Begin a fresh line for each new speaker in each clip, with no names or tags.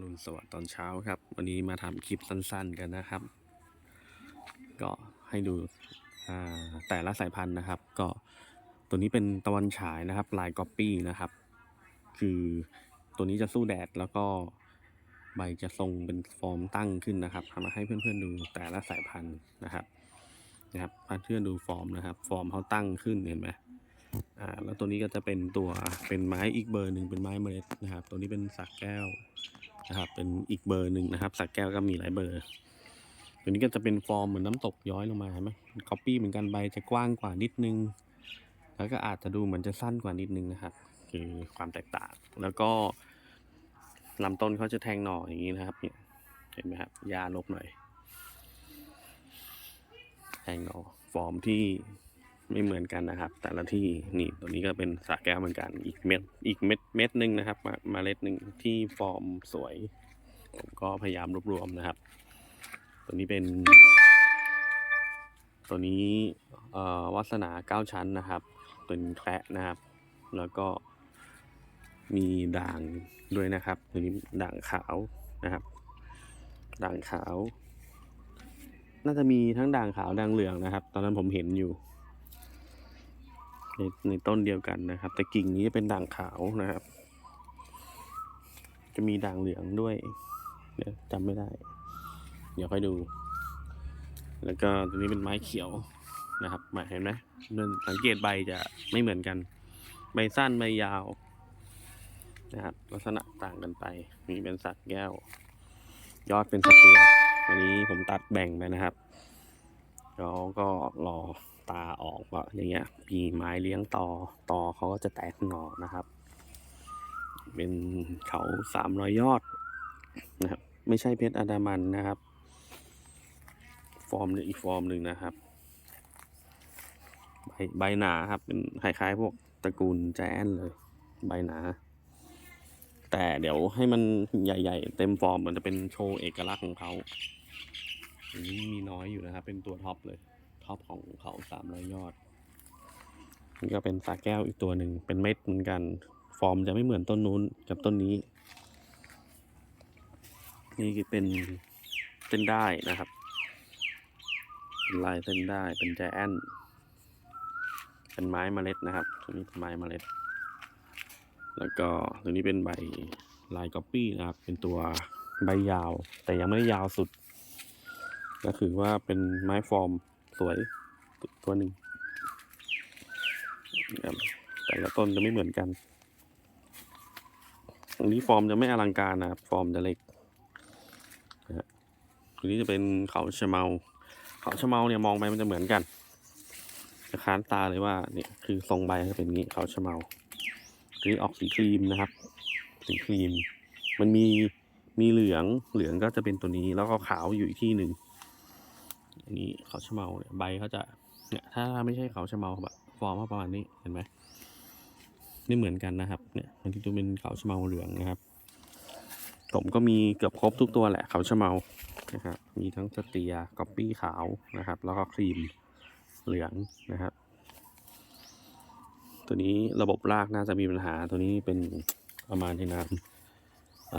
อรุณสวัสดิ์ตอนเช้าครับ วันนี้มาทำคลิปสั้นๆกันนะครับ ก็ให้ดูแต่ละสายพันธุ์นะครับ ก็ตัวนี้เป็นตะวันฉายนะครับ ลายก๊อปปี้นะครับ คือตัวนี้จะสู้แดดแล้วก็ใบจะทรงเป็นฟอร์มตั้งขึ้นนะครับทำมาให้เพื่อนๆดูแต่ละสายพันธุ์นะครับนะครับเพื่อนๆดูฟอร์มนะครับ ฟอร์มเขาตั้งขึ้นเห็นไหมอ่าแล้วตัวนี้ก็จะเป็นตัวเป็นไม้อีกเบอร์หนึ่งเป็นไม้เมล็ดนะครับ ตัวนี้เป็นสักแก้ว นะครับ เป็นอีกเบอร์หนึ่งนะครับสักแก้วก็มีหลายเบอร์ ตัวนี้ก็จะเป็นฟอร์มเหมือนน้ำตกย้อยลงมาเห็นไหมคอปปี้เหมือนกันใบจะกว้างกว่านิดนึง แล้วก็อาจจะดูเหมือนจะสั้นกว่านิดนึงนะครับ คือความแตกต่าง แล้วก็ลำต้นเขาจะแทงหน่ออย่างนี้นะครับ เนี่ยเห็นไหมครับยาลบหน่อยแทงหน่อฟอร์มที่ ไม่เหมือนกันนะครับ แต่ละที่นี่ตัวนี้ก็เป็นสาแก้วเหมือนกันอีกเม็ดอีกเม็ดเม็ดหนึ่งนะครับมาเมาเล็ดหนึ่งที่ฟอร์มสวย ผมก็พยายามรวบรวมนะครับ ตัวนี้เป็น ตัวนี้วัสนาเก้าชั้นนะครับ เป็นแคระนะครับ แล้วก็มีด่างด้วยนะครับ ตัวนี้ด่างขาวนะครับ ด่างขาว น่าจะมีทั้งด่างขาวด่างเหลืองนะครับ ตอนนั้นผมเห็นอยู่ ในในต้นเดียวกันนะครับ แต่กิ่งนี้จะเป็นด่างขาวนะครับ จะมีด่างเหลืองด้วยเดี๋ยวจำไม่ได้ เดี๋ยวค่อยดู แล้วก็ตัวนี้เป็นไม้เขียวนะครับมาเห็นไหมมันสังเกตใบจะไม่เหมือนกัน ใบสั้นใบยาวนะครับลักษณะต่างกันไป มีเป็นสักแก้ว ยอดเป็นสเปียร์อันนี้ผมตัดแบ่งไปนะครับแล้วก็รอ ตาออกก็อย่างเงี้ยมีไม้เลี้ยงต่อต่อเขาก็จะแตกหน่อนะครับ เป็นเขาสามร้อยยอดนะครับไม่ใช่เพชรอันดามันนะครับ ฟอร์มอีกฟอร์มหนึ่งนะครับ ใบใบหนาครับ เป็นคล้ายๆพวกตระกูลแจนเลย ใบหนา แต่เดี๋ยวให้มันใหญ่ ๆ เต็มฟอร์มมันจะเป็นโชว์เอกลักษณ์ของเขาอันนี้มีน้อยอยู่นะครับ เป็นตัวท็อปเลย ท็อปของเขาสามร้อยยอด นี่ก็เป็นสาแก้วอีกตัวหนึ่งเป็นเม็ดเหมือนกัน ฟอร์มจะไม่เหมือนต้นนู้นกับต้นนี้ นี่คือเป็นเส้นได้นะครับเป็นลายเส้นได้เป็นแจแอนเป็นไม้เมล็ดนะครับตัวนี้เป็นไม้เมล็ด แล้วก็ตัวนี้เป็นใบลายก๊อปปี้นะครับ เป็นตัวใบยาว แต่ยังไม่ได้ยาวสุด ก็คือว่าเป็นไม้ฟอร์ม สวยตัวหนึ่งแต่ละต้นจะไม่เหมือนกันอันนี้ฟอร์มจะไม่อลังการนะครับฟอร์มจะเล็กนะฮะตัวนี้จะเป็นเขาชะเมา เขาชะเมาเนี่ยมองไปมันจะเหมือนกันจะค้านตาเลยว่าเนี่ยคือทรงใบจะเป็นงี้เขาชะเมาตัวนี้ออกสีครีมนะครับ สีครีม มันมีมีเหลืองเหลืองก็จะเป็นตัวนี้แล้วก็ขาวอยู่อีกที่หนึ่ง อันนี้เขาชะเมาเนี่ยใบเขาจะเนี่ยถ้าไม่ใช่เขาชะเมาแบบฟอร์มเขาประมาณนี้เห็นไหมไม่เหมือนกันนะครับเนี่ยมันที่จะเป็นเขาชะเมาเหลืองนะครับ ผมก็มีเกือบครบทุกตัวแหละเขาชะเมานะครับมีทั้งสเตียก๊อปปี้ขาวนะครับ แล้วก็ครีมเหลืองนะครับ ตัวนี้ระบบรากน่าจะมีปัญหาตัวนี้เป็นประมาณที่น้ำเ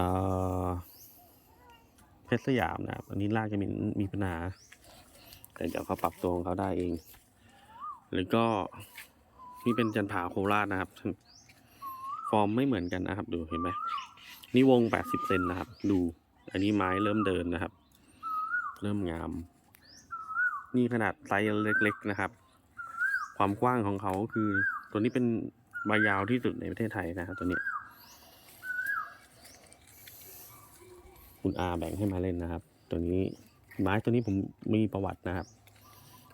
เพชรสยามนะครับอันนี้รากจะมีมีปัญหา แต่เดี๋ยวเขาปรับตัวของเขาได้เอง หรือก็นี่เป็นจันผาโคราชนะครับ ฟอร์มไม่เหมือนกันนะครับ ดูเห็นไหมนี่วง80เซนนะครับ ดู อันนี้ไม้เริ่มเดินนะครับ เริ่มงาม นี่ขนาดไซส์เล็ก ๆนะครับ ความกว้างของเขาคือ ตัวนี้เป็นใบยาวที่สุดในประเทศไทยนะครับตัวนี้ คุณอาแบ่งให้มาเล่นนะครับ ตัวนี้ ไม้ตัวนี้ผมมีประวัตินะครับ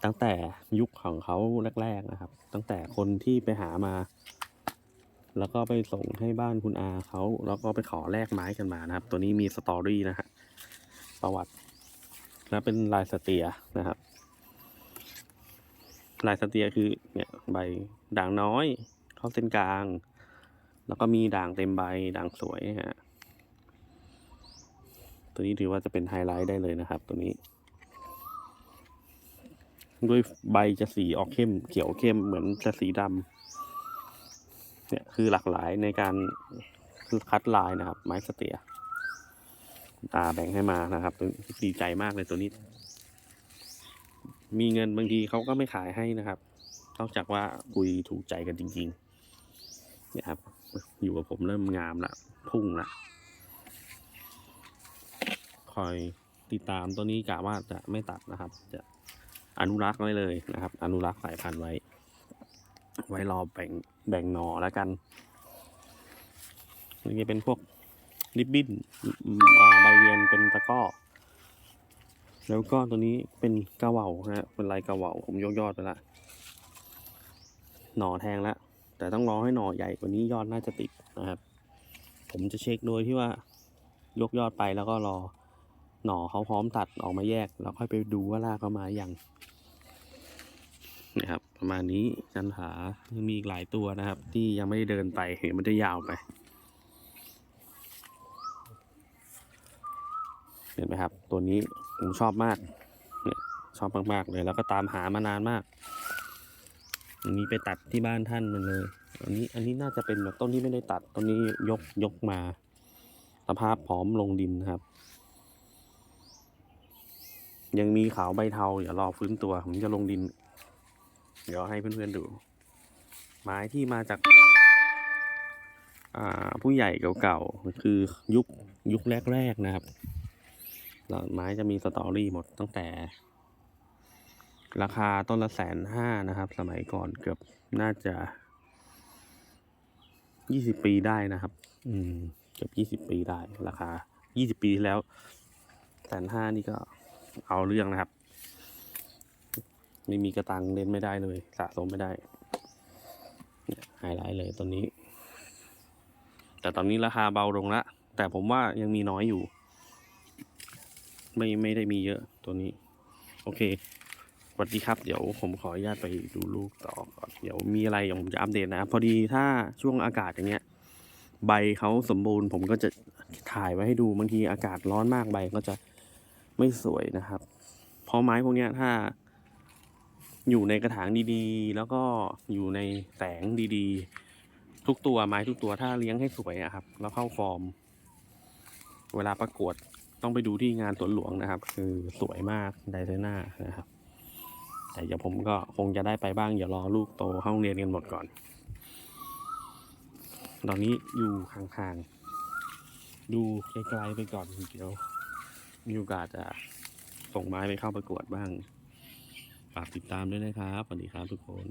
ตั้งแต่ยุคของเขาแรกๆนะครับ ตั้งแต่คนที่ไปหามา แล้วก็ไปส่งให้บ้านคุณอาเขาแล้วก็ไปขอแลกไม้กันมานะครับ ตัวนี้มีสตอรี่นะฮะประวัติ แล้วเป็นลายสเตียนะครับ ลายสเตียคือเนี่ยใบด่างน้อย เข้าเส้นกลาง แล้วก็มีด่างเต็มใบด่างสวยฮะ ตัวนี้ถือว่าจะเป็นไฮไลท์ได้เลยนะครับ ตัวนี้ ด้วยใบจะสีออกเข้มเขียวเข้มเหมือนจะสีดำเนี่ยคือหลากหลายในการคัดลายนะครับ ไม้สเตียตาแบ่งให้มานะครับดีใจมากเลยตัวนี้ มีเงินบางทีเขาก็ไม่ขายให้นะครับนอกจากว่าคุยถูกใจกันจริงๆเนี่ยครับ อยู่กับผมเริ่มงามละพุ่งละ คอยติดตามตัวนี้กะว่าจะไม่ตัดนะครับ จะอนุรักษ์ไว้เลยนะครับ อนุรักษ์สายพันธุ์ไว้ ไว้รอแบ่งแบ่งหน่อแล้วกันนี่เป็นพวกริบบิ้นใบเวียนเป็นตะก้อแล้วก็ตัวนี้เป็นกระเหว่าฮะเป็นลายกระเหว่าผมยกยอดไปละหน่อแทงแล้วแต่ต้องรอให้หน่อใหญ่กว่านี้ยอดน่าจะติดนะครับ ผมจะเช็คโดยที่ว่ายกยอดไปแล้วก็รอ หน่อเขาพร้อมตัดออกมาแยก แล้วค่อยไปดูว่ารากเขามาอย่างนะครับ ประมาณนี้จันหายังมีอีกหลายตัวนะครับ ที่ยังไม่ได้เดินไปเห็นมันจะยาวไป เห็นไหมครับ ตัวนี้ผมชอบมากเนี่ยชอบมากๆเลย แล้วก็ตามหามานานมาก อันนี้ไปตัดที่บ้านท่านมันเลย อันนี้อันนี้น่าจะเป็นแบบต้นที่ไม่ได้ตัดต้นนี้ยกยกมาสภาพพร้อมลงดินครับ ยังมีขาวใบเทาเดี๋ยวรอฟื้นตัวผมจะลงดิน เดี๋ยวให้เพื่อนๆดู ไม้ที่มาจากาผู้ใหญ่เก่าๆคือยุคยุคแรกๆนะครับแล้วไม้จะมีสตอรี่หมดตั้งแต่ ราคาต้นละแสนห้านะครับ สมัยก่อนเกือบน่าจะยี่สิบปีได้นะครับ อืม เกือบยี่สิบปีได้ ราคายี่สิบปีแล้วแสนห้านี่ก็ เอาเรื่องนะครับ ไม่มีกระตังเล่นไม่ได้เลย สะสมไม่ได้เนี่ยไลท์เลยตัวนี้ แต่ตอนนี้ราคาเบาลงละแต่ผมว่ายังมีน้อยอยู่ ไม่ไม่ได้มีเยอะตัวนี้ โอเคสวัสดีครับ เดี๋ยวผมขออนุญาตไปดูลูกต่อก่อนเดี๋ยวมีอะไรผมจะอัปเดตนะ พอดีถ้าช่วงอากาศอย่างเงี้ย ใบเขาสมบูรณ์ผมก็จะถ่ายไว้ให้ดูบางทีอากาศร้อนมากใบก็จะ ไม่สวยนะครับ เพราะไม้พวกนี้ถ้า อยู่ในกระถางดีๆ แล้วก็อยู่ในแสงดีๆ ทุกตัวไม้ทุกตัวถ้าเลี้ยงให้สวยอะครับ แล้วเข้าฟอร์ม เวลาประกวดต้องไปดูที่งานสวนหลวงนะครับ คือสวยมากไดเซน่านะครับ แต่เดี๋ยวผมก็คงจะได้ไปบ้างเดี๋ยวรอลูกโตเข้าโรงเรียนกันหมดก่อน ตอนนี้อยู่ห่างๆ ดูไกลๆไปก่อนเดี๋ยว มีโอกาสจะส่งไม้ไปเข้าประกวดบ้าง ฝากติดตามด้วยนะครับสวัสดีครับทุกคน